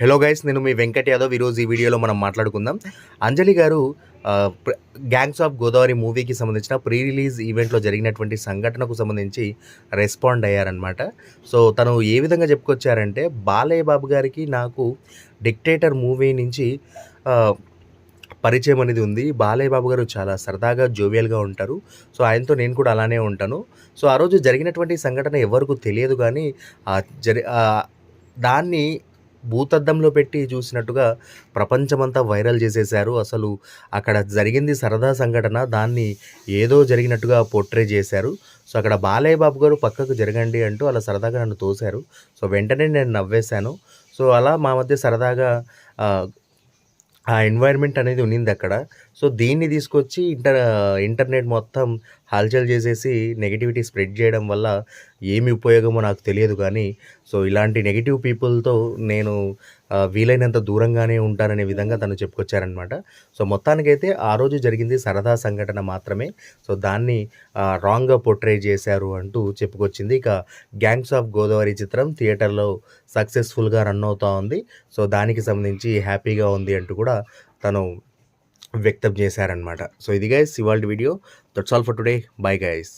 Hello guys నేను మీ వెంకట్ యాదవ్. ఈరోజు ఈ వీడియోలో మనం మాట్లాడుకుందాం. అంజలి గారు గ్యాంగ్స్ ఆఫ్ గోదావరి మూవీకి సంబంధించిన ప్రీ రిలీజ్ ఈవెంట్లో జరిగినటువంటి సంఘటనకు సంబంధించి రెస్పాండ్ అయ్యారనమాట సో తను ఏ విధంగా చెప్పుకొచ్చారంటే బాలయ్య బాబు గారికి నాకు డిక్టేటర్ మూవీ నుంచి పరిచయం అనేది ఉంది. బాలయ్య బాబు గారు చాలా సరదాగా జోవియల్గా ఉంటారు. సో ఆయనతో నేను కూడా అలానే ఉంటాను. సో ఆ రోజు జరిగినటువంటి సంఘటన ఎవరికి తెలియదు కానీ జరి దాన్ని భూతద్దంలో పెట్టి చూసినట్టుగా ప్రపంచమంతా వైరల్ చేసేశారు. అసలు అక్కడ జరిగింది సరదా సంఘటన దాన్ని ఏదో జరిగినట్టుగా పోర్ట్రే చేశారు. సో అక్కడ బాలయ్య బాబు గారు పక్కకు జరగండి అంటూ అలా సరదాగా నన్ను తోశారు. సో వెంటనే నేను నవ్వేశాను. సో అలా మా మధ్య సరదాగా ఆ, ఎన్వైర్న్మెంట్ అనేది ఉన్నింది అక్కడ. సో దీన్ని తీసుకొచ్చి ఇంటర్ ఇంటర్నెట్ మొత్తం హల్చల్ చేసేసి నెగిటివిటీ స్ప్రెడ్ చేయడం వల్ల ఏమి ఉపయోగమో నాకు తెలియదు కానీ సో ఇలాంటి నెగిటివ్ పీపుల్తో నేను వీలైనంత దూరంగానే ఉంటాననే విధంగా తను చెప్పుకొచ్చారనమాట సో మొత్తానికైతే ఆ రోజు జరిగింది సరదా సంఘటన మాత్రమే. సో దాన్ని రాంగ్గా పోర్ట్రే చేశారు అంటూ చెప్పుకొచ్చింది. ఇక గ్యాంగ్స్ ఆఫ్ గోదావరి చిత్రం థియేటర్లో సక్సెస్ఫుల్గా రన్ అవుతూ ఉంది. సో దానికి సంబంధించి హ్యాపీగా ఉంది అంటూ కూడా తను వ్యక్తం చేశారనమాట సో ఇది గైస్ ఇవాళ video. That's all for today bye guys